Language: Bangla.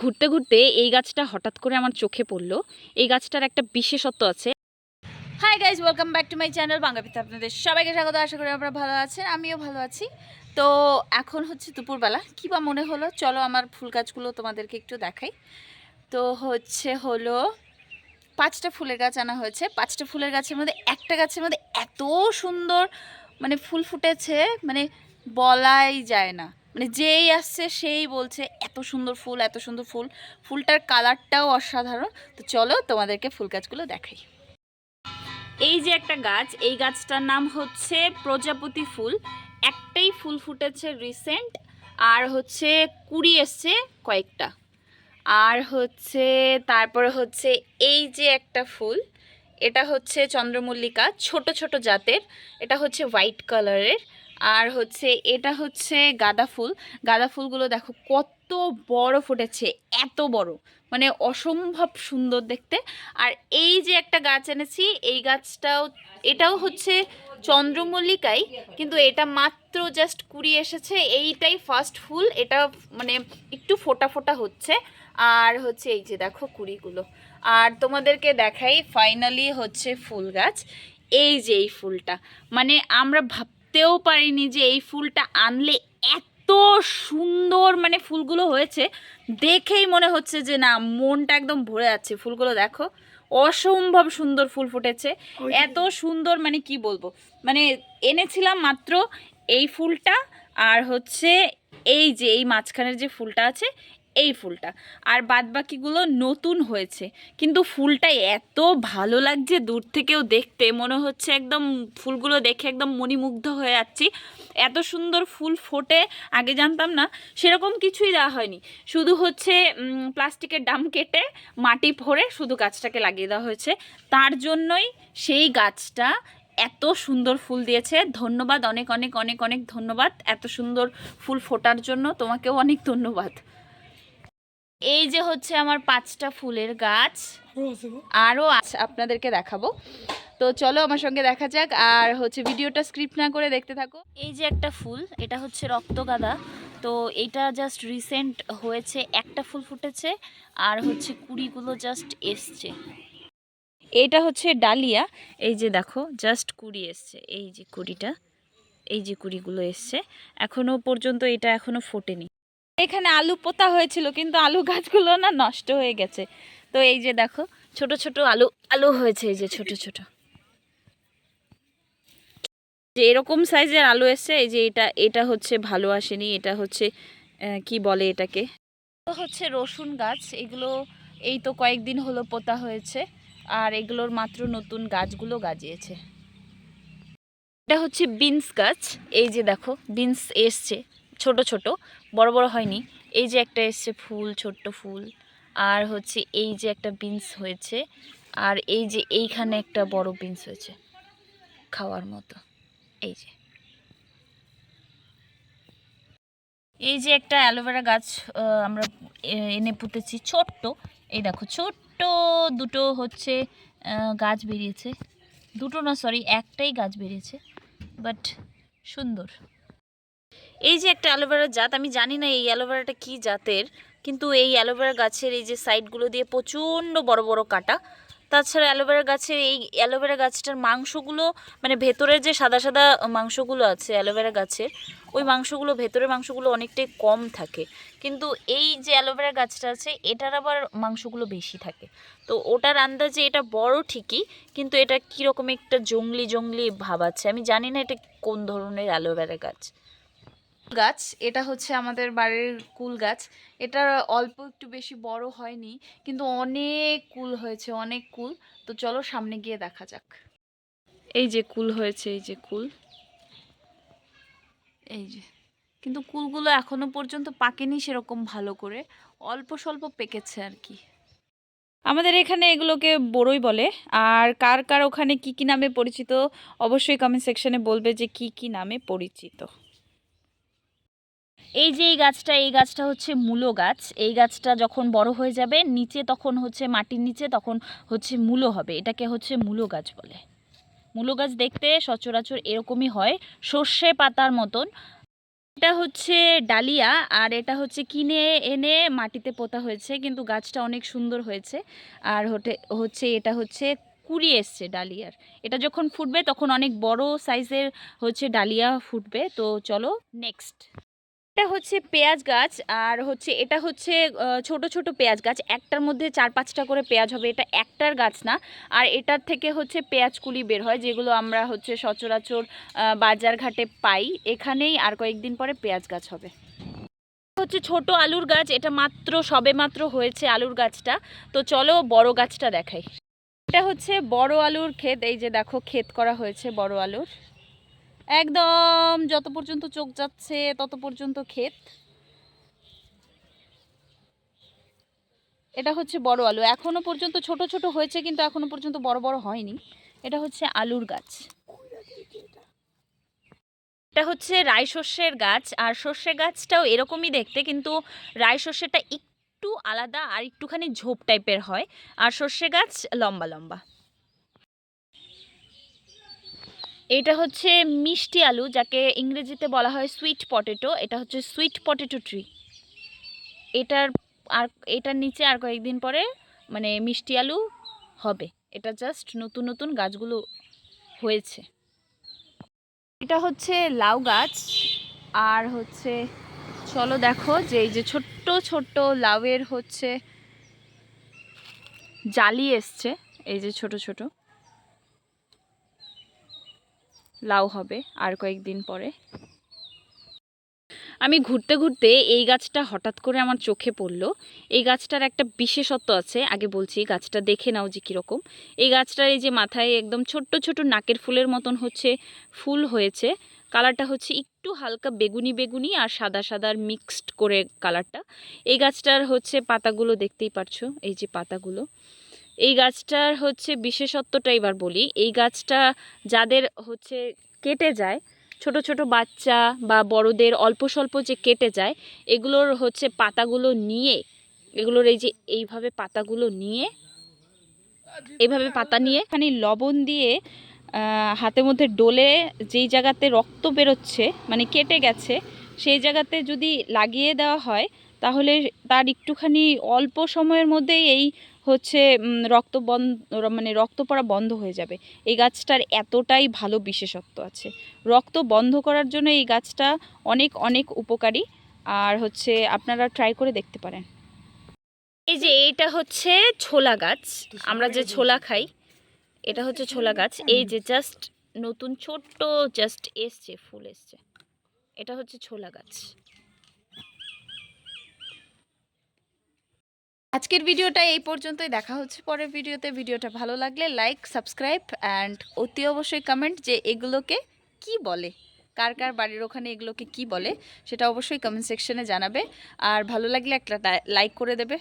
ঘুরতে ঘুরতে এই গাছটা হঠাৎ করে আমার চোখে পড়ল। এই গাছটার একটা বিশেষত্ব আছে। Hi guys welcome back to my channel বাংলাপিতে আপনাদের সবাইকে স্বাগত। আশা করি আপনারা ভালো আছেন, আমিও ভালো আছি। তো এখন হচ্ছে দুপুরবেলা। কী বা মনে হলো? চলো আমার ফুল গাছগুলো তোমাদেরকে একটু দেখাই। তো হচ্ছে হলো পাঁচটা ফুলের গাছ আনা হয়েছে। পাঁচটা ফুলের গাছের মধ্যে একটা গাছের মধ্যে এত সুন্দর মানে ফুল ফুটেছে মানে বলাই যায় না। মানে যেই আসছে সেই বলছে, এত সুন্দর ফুল, এত সুন্দর ফুল। ফুলটার কালারটাও অসাধারণ। তো চলো তোমাদেরকে ফুল গাছগুলো দেখাই। এই যে একটা গাছ, এই গাছটার নাম হচ্ছে প্রজাপতি ফুল। একটাই ফুল ফুটেছে রিসেন্ট, আর হচ্ছে কুড়ি এসছে কয়েকটা। আর হচ্ছে, তারপরে হচ্ছে এই যে একটা ফুল, এটা হচ্ছে চন্দ্রমল্লিকা, ছোট ছোট জাতের। এটা হচ্ছে হোয়াইট কালারের। আর হচ্ছে, এটা হচ্ছে গাঁদা ফুল। গাঁদা ফুলগুলো দেখো কত বড় ফুটেছে, এত বড়। মানে অসম্ভব সুন্দর দেখতে। আর এই যে একটা গাছ এনেছি, এই গাছটাও, এটাও হচ্ছে চন্দ্রমল্লিকাই কিন্তু এটা মাত্র জাস্ট কুড়ি এসেছে। এইটাই ফার্স্ট ফুল, এটা মানে একটু ফোটা ফোটা হচ্ছে। আর হচ্ছে এই যে দেখো কুড়িগুলো। আর তোমাদেরকে দেখাই ফাইনালি হচ্ছে ফুল গাছ। এই যে এই ফুলটা। মানে আমরা ভাবতেও পারিনি যে এই ফুলটা আনলে এত সুন্দর মানে ফুলগুলো হয়েছে। দেখেই মনে হচ্ছে যে না মনটা একদম ভরে যাচ্ছে। ফুলগুলো দেখো অসম্ভব সুন্দর ফুল ফুটেছে। এত সুন্দর মানে কি বলব? মানে এনেছিলাম মাত্র এই ফুলটা আর হচ্ছে এই যে এই মাঝখানের যে ফুলটা আছে এই ফুলটা। আর বাদবাকিগুলো নতুন হয়েছে। কিন্তু ফুলটা এত ভালো লাগছে দূর থেকেও দেখতে। মনে হচ্ছে একদম ফুলগুলো দেখে একদম মণিমুগ্ধ হয়ে যাচ্ছি। এত সুন্দর ফুল ফোটে, আগে জানতাম না, সেরকম কিছুই দেওয়া হয়নি। শুধু হচ্ছে প্লাস্টিকের ডাম কেটে মাটি ভরে শুধু গাছটাকে লাগিয়ে দেওয়া হয়েছে। তার জন্যই সেই গাছটা এত সুন্দর ফুল দিয়েছে। ধন্যবাদ, অনেক অনেক অনেক অনেক ধন্যবাদ। এত সুন্দর ফুল ফোটার জন্য তোমাকেও অনেক ধন্যবাদ। এই যে হচ্ছে আমার পাঁচটা ফুলের গাছ। আরও আছে আপনাদেরকে দেখাবো। তো চলো আমার সঙ্গে দেখা যাক আর হচ্ছে ভিডিওটা স্ক্রিপ্ট না করে দেখতে থাকো। এই যে একটা ফুল এটা হচ্ছে রক্তগাঁদা তো এটা জাস্ট রিসেন্ট হয়েছে একটা ফুল ফুটেছে আর হচ্ছে কুড়িগুলো জাস্ট এসছে। এইটা হচ্ছে ডালিয়া। এই যে দেখো জাস্ট কুড়ি এসছে। এই যে কুড়িটা এই যে কুড়িগুলো এসছে। এখনও পর্যন্ত এটা এখনও ফোটেনি। এখানে আলু পোতা হয়েছিল, কিন্তু আলু গাছগুলো না নষ্ট হয়ে গেছে। তো এই যে দেখো, ছোট ছোট আলু আলু হয়েছে এই যে ছোট ছোট। যে এরকম সাইজের আলু এসছে, এই যে এটা এটা হচ্ছে ভালো আসেনি, এটা হচ্ছে কি বলে এটাকে? হচ্ছে রসুন গাছ, এগুলো এই তো কয়েকদিন হলো পোতা হয়েছে, আর এগুলোর মাত্র নতুন গাছগুলো গাজিয়েছে। এটা হচ্ছে বিনস গাছ, এই যে দেখো, বিনস এসছে, ছোট ছোট। বড় বড় হয়নি। এই যে একটা এসছে ফুল, ছোট্ট ফুল। আর হচ্ছে এই যে একটা বিনস হয়েছে। আর এই যে এইখানে একটা বড় বিনস হয়েছে খাওয়ার মতো। এই যে। এই যে একটা অ্যালোভেরা গাছ আমরা এনে পুঁতেছি ছোট্ট। এই দেখো, ছোট্ট দুটো হচ্ছে গাছ বেরিয়েছে। দুটো না সরি একটাই গাছ বেরিয়েছে। বাট সুন্দর। এই যে একটা অ্যালোভেরার জাত, আমি জানি না এই অ্যালোভেরাটা কি জাতের, কিন্তু এই অ্যালোভেরা গাছের এই যে সাইডগুলো দিয়ে প্রচণ্ড বড় বড় কাটা। তাছাড়া অ্যালোভেরা গাছের এই অ্যালোভেরা গাছটার মাংসগুলো মানে ভেতরের যে সাদা সাদা মাংসগুলো আছে অ্যালোভেরা গাছের, ওই মাংসগুলো, ভেতরের মাংসগুলো অনেকটাই কম থাকে। কিন্তু এই যে অ্যালোভেরা গাছটা আছে, এটার আবার মাংসগুলো বেশি থাকে। তো ওটার আন্দাজে এটা বড় ঠিকই, কিন্তু এটা কীরকম একটা জঙ্গলি জঙ্গলি ভাব আছে, আমি জানি না এটা কোন ধরনের অ্যালোভেরা গাছ। গাছ, এটা হচ্ছে আমাদের বাড়ির কুল গাছ। এটা অল্প একটু বেশি বড় হয়নি, কিন্তু অনেক কুল হয়েছে, অনেক কুল। তো চলো সামনে গিয়ে দেখা যাক। এই যে কুল হয়েছে, এই যে কুল। এই যে। কিন্তু কুলগুলো এখনও পর্যন্ত পাকেনি সেরকম ভালো করে। অল্প স্বল্প পেকেছে আর কি। আমাদের এখানে এগুলোকে বড়ই বলে। আর কার কার ওখানে কি কি নামে পরিচিত, অবশ্যই কমেন্ট সেকশনে বলবে যে কি কি নামে পরিচিত। এই যে এই গাছটা এই গাছটা হচ্ছে মূলো গাছ। এই গাছটা যখন বড় হয়ে যাবে, নিচে তখন হচ্ছে মাটির নিচে তখন হচ্ছে মূলো হবে। এটাকে হচ্ছে মূলো গাছ বলে। মূলো গাছ দেখতে সচরাচর এরকমই হয়, সর্ষে পাতার মতন। এটা হচ্ছে ডালিয়া, আর এটা হচ্ছে কিনে এনে মাটিতে পোতা হয়েছে, কিন্তু গাছটা অনেক সুন্দর হয়েছে। আর হচ্ছে এটা হচ্ছে কুড়ি এসছে ডালিয়ার। এটা যখন ফুটবে, তখন অনেক বড় সাইজের হচ্ছে ডালিয়া ফুটবে। তো চলো, নেক্সট। এটা হচ্ছে পেঁয়াজ গাছ আর হচ্ছে এটা হচ্ছে ছোট ছোট পেঁয়াজ গাছ। একটার মধ্যে চার পাঁচটা করে পেঁয়াজ হবে। এটা একটার গাছ না। আর এটার থেকে হচ্ছে পেঁয়াজ কুলি বের হয় যেগুলো আমরা হচ্ছে সচরাচর আহ, বাজার ঘাটে পাই। এখানেই আর কয়েকদিন পরে পেঁয়াজ গাছ হবে। হচ্ছে ছোট আলুর গাছ এটা মাত্র সবে মাত্র হয়েছে আলুর গাছটা। তো চলো বড় গাছটা দেখাই। এটা হচ্ছে বড় আলুর ক্ষেত। এই যে দেখো ক্ষেত করা হয়েছে বড় আলুর। একদম, যত পর্যন্ত চোখ যাচ্ছে, তত পর্যন্ত ক্ষেত। এটা হচ্ছে বড় আলু। এখনও পর্যন্ত ছোট ছোট হয়েছে, কিন্তু এখনও পর্যন্ত বড় বড় হয়নি। এটা হচ্ছে আলুর গাছ। এটা হচ্ছে রাই শস্যের গাছ, আর সর্ষে গাছটাও এরকমই দেখতে, কিন্তু রাই শস্যটা একটু আলাদা আর একটুখানি ঝোপ টাইপের হয়। আর সর্ষে গাছ লম্বা লম্বা। এটা হচ্ছে মিষ্টি আলু, যাকে ইংরেজিতে বলা হয় সুইট পটেটো এটা হচ্ছে সুইট পটেটো ট্রি এটার আর, এটার নিচে আর কয়েকদিন পরে মানে মিষ্টি আলু হবে। এটা জাস্ট নতুন নতুন গাছগুলো হয়েছে। এটা হচ্ছে লাউ গাছ। আর হচ্ছে, চলো দেখো যে এই যে ছোট্ট ছোট্ট লাউয়ের হচ্ছে জালি এসছে। এই যে ছোট ছোট। লাউ হবে আর কয়েকদিন পরে। আমি ঘুরতে ঘুরতে এই গাছটা হঠাৎ করে আমার চোখে পড়ল। এই গাছটার একটা বিশেষত্ব আছে, আগে বলছি, গাছটা দেখে নাও যে কীরকম। এই গাছটার এই যে মাথায় একদম ছোট্ট ছোট নাকের ফুলের মতন হচ্ছে, ফুল হয়েছে। কালারটা হচ্ছে একটু হালকা বেগুনি বেগুনি আর সাদা সাদার মিক্সড করে কালারটা। এই গাছটার হচ্ছে পাতাগুলো দেখতেই পারছ, এই যে পাতাগুলো। এই গাছটার হচ্ছে বিশেষত্বটা এবার বলি। এই গাছটা যাদের হচ্ছে কেটে যায়, ছোট ছোট বাচ্চা বা বড়দের অল্প স্বল্প যে কেটে যায়, এগুলোর হচ্ছে পাতাগুলো নিয়ে, এগুলোর এই যে এইভাবে পাতাগুলো নিয়ে এইভাবে পাতা নিয়ে খানি লবণ দিয়ে হাতের মধ্যে ডলে যেই জায়গাতে রক্ত বেরোচ্ছে মানে কেটে গেছে, সেই জায়গাতে যদি লাগিয়ে দেওয়া হয়, তাহলে তার একটুখানি অল্প সময়ের মধ্যেই এই হচ্ছে রক্ত বন্ধ মানে রক্ত পড়া বন্ধ হয়ে যাবে। এই গাছটার এতটাই ভালো বিশেষত্ব আছে। রক্ত বন্ধ করার জন্য এই গাছটা অনেক অনেক উপকারী। আর হচ্ছে, আপনারা ট্রাই করে দেখতে পারেন। এই যে এটা হচ্ছে ছোলা গাছ। আমরা যে ছোলা খাই, এটা হচ্ছে ছোলা গাছ। এই যে জাস্ট নতুন, ছোট্ট জাস্ট এসছে, ফুল এসছে। এটা হচ্ছে ছোলা গাছ। আজকের ভিডিওটা এই পর্যন্তই। দেখা হচ্ছে পরের ভিডিওতে। ভিডিওটা ভালো লাগলে লাইক সাবস্ক্রাইব অ্যান্ড অতি অবশ্যই কমেন্ট যে এগুলোকে কি বলে, কার কার বাড়ির ওখানে এগুলোকে কি বলে, সেটা অবশ্যই কমেন্ট সেকশনে জানাবে। আর ভালো লাগলে একটা লাইক করে দেবে।